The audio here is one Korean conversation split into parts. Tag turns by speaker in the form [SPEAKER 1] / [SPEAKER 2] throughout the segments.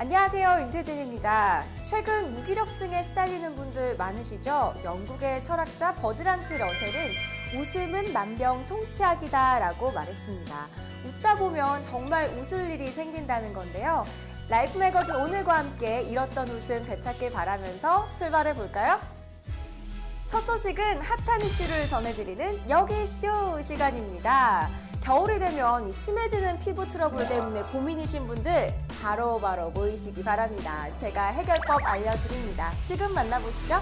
[SPEAKER 1] 안녕하세요. 임태진입니다. 최근 무기력증에 시달리는 분들 많으시죠? 영국의 철학자 버드란트 러셀은 웃음은 만병통치약이다 라고 말했습니다. 웃다 보면 정말 웃을 일이 생긴다는 건데요. 라이프 매거진 오늘과 함께 잃었던 웃음 되찾길 바라면서 출발해 볼까요? 첫 소식은 핫한 이슈를 전해드리는 여기쇼 시간입니다. 겨울이 되면 이 심해지는 피부 트러블 때문에 고민이신 분들 바로 바로 모이시기 바랍니다. 제가 해결법 알려드립니다. 지금 만나보시죠.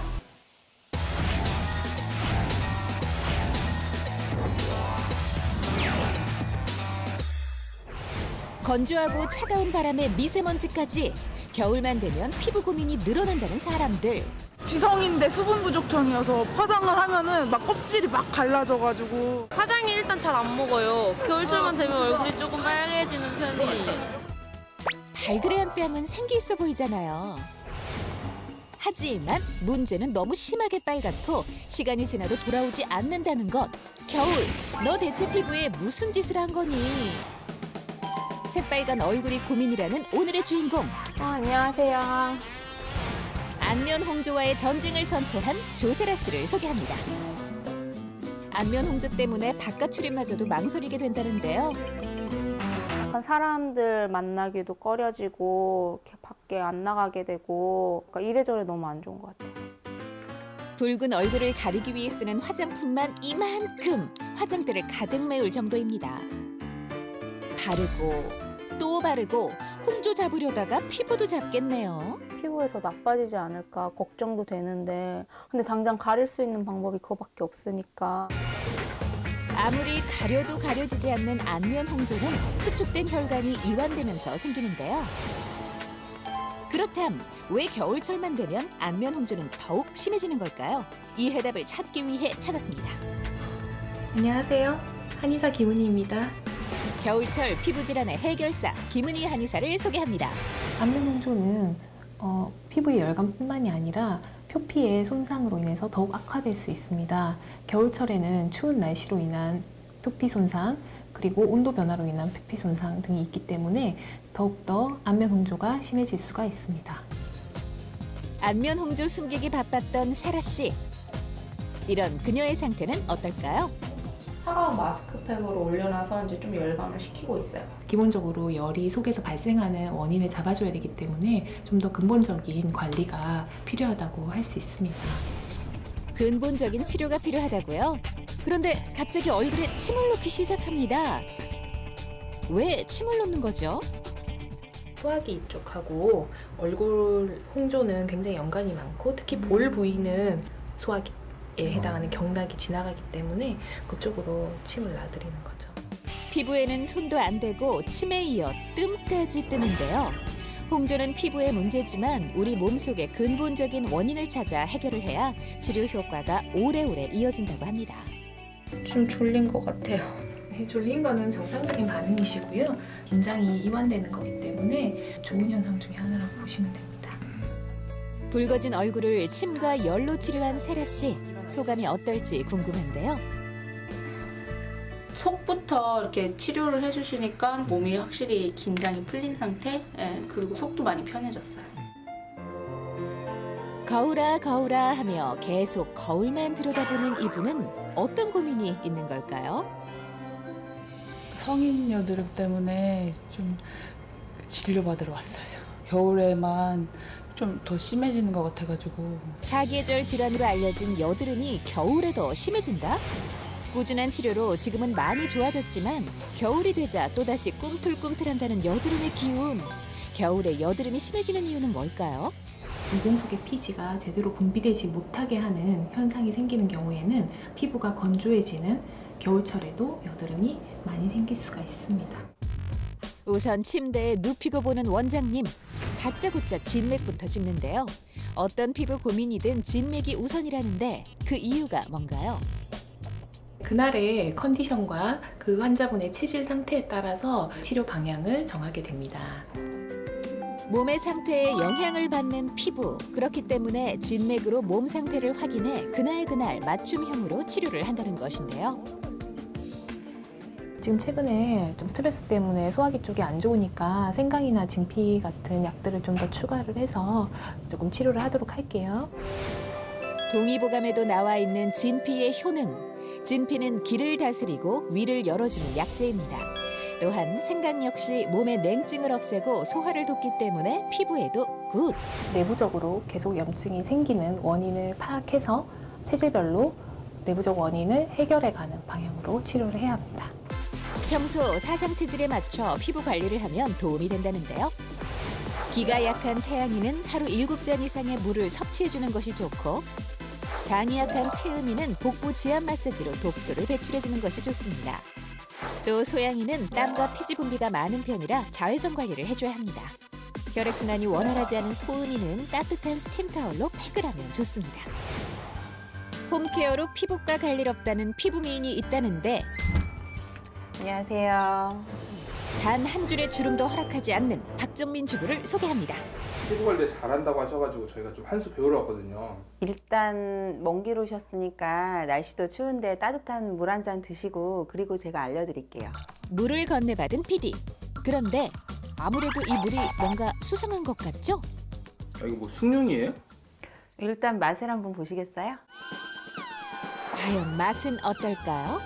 [SPEAKER 2] 건조하고 차가운 바람에 미세먼지까지 겨울만 되면 피부 고민이 늘어난다는 사람들.
[SPEAKER 3] 지성인데 수분 부족형이어서 화장을 하면은 막 껍질이 막 갈라져가지고
[SPEAKER 4] 화장이 일단 잘 안 먹어요. 겨울철만 되면 얼굴이 조금 빨개지는 편이에요.
[SPEAKER 2] 발그레한 뺨은 생기 있어 보이잖아요. 하지만 문제는 너무 심하게 빨갛고 시간이 지나도 돌아오지 않는다는 것. 겨울, 너 대체 피부에 무슨 짓을 한 거니? 새빨간 얼굴이 고민이라는 오늘의 주인공.
[SPEAKER 5] 어, 안녕하세요.
[SPEAKER 2] 안면 홍조와의 전쟁을 선포한 조세라 씨를 소개합니다. 안면 홍조 때문에 바깥 출입마저도 망설이게 된다는데요.
[SPEAKER 5] 약간 사람들 만나기도 꺼려지고 이렇게 밖에 안 나가게 되고 그러니까 이래저래 너무 안 좋은 것 같아요.
[SPEAKER 2] 붉은 얼굴을 가리기 위해 쓰는 화장품만 이만큼 화장대를 가득 메울 정도입니다. 바르고 또 바르고 홍조 잡으려다가 피부도 잡겠네요.
[SPEAKER 5] 피부에 더 나빠지지 않을까 걱정도 되는데 근데 당장 가릴 수 있는 방법이 그거밖에 없으니까
[SPEAKER 2] 아무리 가려도 가려지지 않는 안면 홍조는 수축된 혈관이 이완되면서 생기는데요. 그렇담 왜 겨울철만 되면 안면 홍조는 더욱 심해지는 걸까요? 이 해답을 찾기 위해 찾았습니다.
[SPEAKER 6] 안녕하세요. 한의사 김은희입니다.
[SPEAKER 2] 겨울철 피부 질환의 해결사 김은희 한의사를 소개합니다.
[SPEAKER 6] 안면 홍조는 어, 피부의 열감뿐만이 아니라 표피의 손상으로 인해서 더욱 악화될 수 있습니다. 겨울철에는 추운 날씨로 인한 표피 손상 그리고 온도 변화로 인한 표피 손상 등이 있기 때문에 더욱더 안면 홍조가 심해질 수가 있습니다.
[SPEAKER 2] 안면 홍조 숨기기 바빴던 세라 씨. 이런 그녀의 상태는 어떨까요?
[SPEAKER 7] 차가운 마스크팩으로 올려놔서 이제 좀 열감을 식히고 있어요.
[SPEAKER 6] 기본적으로 열이 속에서 발생하는 원인을 잡아줘야 되기 때문에 좀 더 근본적인 관리가 필요하다고 할 수 있습니다.
[SPEAKER 2] 근본적인 치료가 필요하다고요? 그런데 갑자기 얼굴에 침을 놓기 시작합니다. 왜 침을 놓는 거죠?
[SPEAKER 8] 소화기 이쪽하고 얼굴 홍조는 굉장히 연관이 많고 특히 볼 부위는 소화기에 해당하는 경락이 지나가기 때문에 그쪽으로 침을 놔드리는 거죠.
[SPEAKER 2] 피부에는 손도 안 대고 침에 이어 뜸까지 뜨는데요. 홍조는 피부의 문제지만 우리 몸속의 근본적인 원인을 찾아 해결을 해야 치료 효과가 오래오래 이어진다고 합니다.
[SPEAKER 7] 좀 졸린 것 같아요.
[SPEAKER 6] 네, 졸린 거는 정상적인 반응이시고요. 긴장이 이완되는 거기 때문에 좋은 현상 중에 하나라고 보시면 됩니다.
[SPEAKER 2] 붉어진 얼굴을 침과 열로 치료한 세라 씨. 소감이 어떨지 궁금한데요.
[SPEAKER 7] 속부터 이렇게 치료를 해주시니까 몸이 확실히 긴장이 풀린 상태, 예, 그리고 속도 많이 편해졌어요.
[SPEAKER 2] 거울아 거울아 하며 계속 거울만 들여다보는 이분은 어떤 고민이 있는 걸까요?
[SPEAKER 9] 성인 여드름 때문에 좀 진료받으러 왔어요. 겨울에만 좀 더 심해지는 것 같아가지고
[SPEAKER 2] 사계절 질환으로 알려진 여드름이 겨울에 더 심해진다? 꾸준한 치료로 지금은 많이 좋아졌지만 겨울이 되자 또다시 꿈틀꿈틀한다는 여드름의 기운. 겨울에 여드름이 심해지는 이유는 뭘까요?
[SPEAKER 6] 모공 속의 피지가 제대로 분비되지 못하게 하는 현상이 생기는 경우에는 피부가 건조해지는 겨울철에도 여드름이 많이 생길 수가 있습니다.
[SPEAKER 2] 우선 침대에 눕히고 보는 원장님. 다짜고짜 진맥부터 짚는데요. 어떤 피부 고민이든 진맥이 우선이라는데 그 이유가 뭔가요?
[SPEAKER 6] 그날의 컨디션과 그 환자분의 체질 상태에 따라서 치료 방향을 정하게 됩니다.
[SPEAKER 2] 몸의 상태에 영향을 받는 피부. 그렇기 때문에 진맥으로 몸 상태를 확인해 그날그날 맞춤형으로 치료를 한다는 것인데요.
[SPEAKER 6] 지금 최근에 좀 스트레스 때문에 소화기 쪽이 안 좋으니까 생강이나 진피 같은 약들을 좀 더 추가를 해서 조금 치료를 하도록 할게요.
[SPEAKER 2] 동의보감에도 나와 있는 진피의 효능. 진피는 기를 다스리고 위를 열어주는 약재입니다. 또한 생강 역시 몸의 냉증을 없애고 소화를 돕기 때문에 피부에도 굿.
[SPEAKER 6] 내부적으로 계속 염증이 생기는 원인을 파악해서 체질별로 내부적 원인을 해결해가는 방향으로 치료를 해야 합니다.
[SPEAKER 2] 평소 사상 체질에 맞춰 피부 관리를 하면 도움이 된다는데요. 기가 약한 태양이는 하루 7잔 이상의 물을 섭취해주는 것이 좋고 장이 약한 태음이는 복부 지압 마사지로 독소를 배출해주는 것이 좋습니다. 또 소양이는 땀과 피지 분비가 많은 편이라 자외선 관리를 해줘야 합니다. 혈액순환이 원활하지 않은 소은이는 따뜻한 스팀 타월로 팩을 하면 좋습니다. 홈케어로 피부과 갈 일 없다는 피부 미인이 있다는데
[SPEAKER 5] 안녕하세요.
[SPEAKER 2] 단 한 줄의 주름도 허락하지 않는 박정민 주부를 소개합니다.
[SPEAKER 10] 피부 관리 잘한다고 하셔가지고 저희가 좀 한 수 배우러 왔거든요.
[SPEAKER 5] 일단 먼 길 오셨으니까 날씨도 추운데 따뜻한 물 한 잔 드시고 그리고 제가 알려드릴게요.
[SPEAKER 2] 물을 건네받은 PD. 그런데 아무래도 이 물이 뭔가 수상한 것 같죠?
[SPEAKER 10] 아, 이거 뭐 숭늉이에요?
[SPEAKER 5] 일단 맛을 한번 보시겠어요?
[SPEAKER 2] 과연 맛은 어떨까요?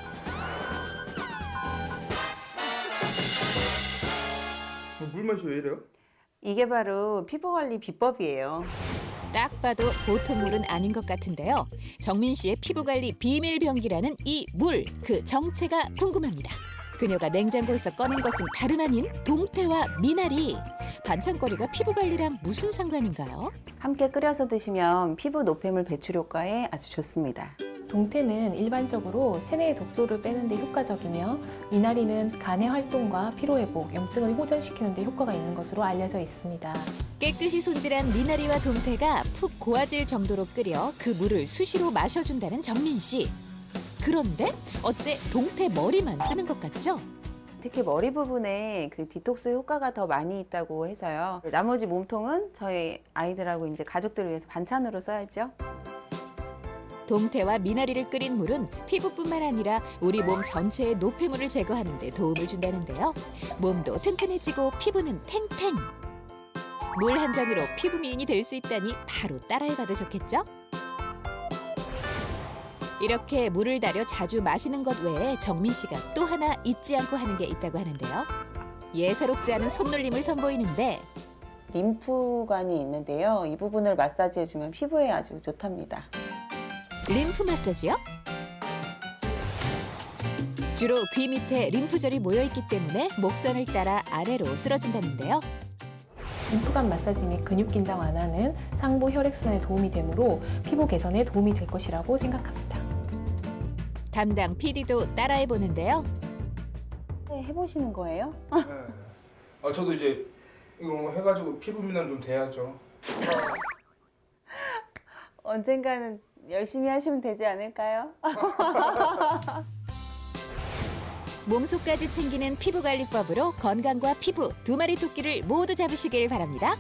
[SPEAKER 10] 물 맛이 왜 이래요?
[SPEAKER 5] 이게 바로 피부 관리 비법이에요.
[SPEAKER 2] 딱 봐도 보통 물은 아닌 것 같은데요. 정민 씨의 피부 관리 비밀 병기라는 이 물, 그 정체가 궁금합니다. 그녀가 냉장고에서 꺼낸 것은 다름 아닌 동태와 미나리. 반찬거리가 피부 관리랑 무슨 상관인가요?
[SPEAKER 5] 함께 끓여서 드시면 피부 노폐물 배출 효과에 아주 좋습니다.
[SPEAKER 6] 동태는 일반적으로 체내의 독소를 빼는 데 효과적이며 미나리는 간의 활동과 피로 회복, 염증을 호전시키는 데 효과가 있는 것으로 알려져 있습니다.
[SPEAKER 2] 깨끗이 손질한 미나리와 동태가 푹 고아질 정도로 끓여 그 물을 수시로 마셔준다는 정민 씨. 그런데 어째 동태 머리만 쓰는 것 같죠?
[SPEAKER 5] 특히 머리 부분에 그 디톡스 효과가 더 많이 있다고 해서요. 나머지 몸통은 저희 아이들하고 이제 가족들을 위해서 반찬으로 써야죠.
[SPEAKER 2] 동태와 미나리를 끓인 물은 피부뿐만 아니라 우리 몸 전체의 노폐물을 제거하는 데 도움을 준다는데요. 몸도 튼튼해지고 피부는 탱탱. 물 한 잔으로 피부 미인이 될 수 있다니 바로 따라해봐도 좋겠죠? 이렇게 물을 달여 자주 마시는 것 외에 정민 씨가 또 하나 잊지 않고 하는 게 있다고 하는데요. 예사롭지 않은 손놀림을 선보이는데
[SPEAKER 5] 림프관이 있는데요. 이 부분을 마사지해주면 피부에 아주 좋답니다.
[SPEAKER 2] 림프 마사지요? 주로 귀 밑에 림프절이 모여 있기 때문에 목선을 따라 아래로 쓸어준다는데요.
[SPEAKER 6] 림프관 마사지 및 근육 긴장 완화는 상부 혈액순환에 도움이 되므로 피부 개선에 도움이 될 것이라고 생각합니다.
[SPEAKER 2] 담당 PD도 따라해 보는데요.
[SPEAKER 5] 네, 해보시는 거예요?
[SPEAKER 10] 네. 아 저도 이제 이거 뭐 해가지고 피부 미남 좀 돼야죠.
[SPEAKER 5] 언젠가는 열심히 하시면 되지 않을까요?
[SPEAKER 2] 몸속까지 챙기는 피부 관리법으로 건강과 피부 두 마리 토끼를 모두 잡으시길 바랍니다.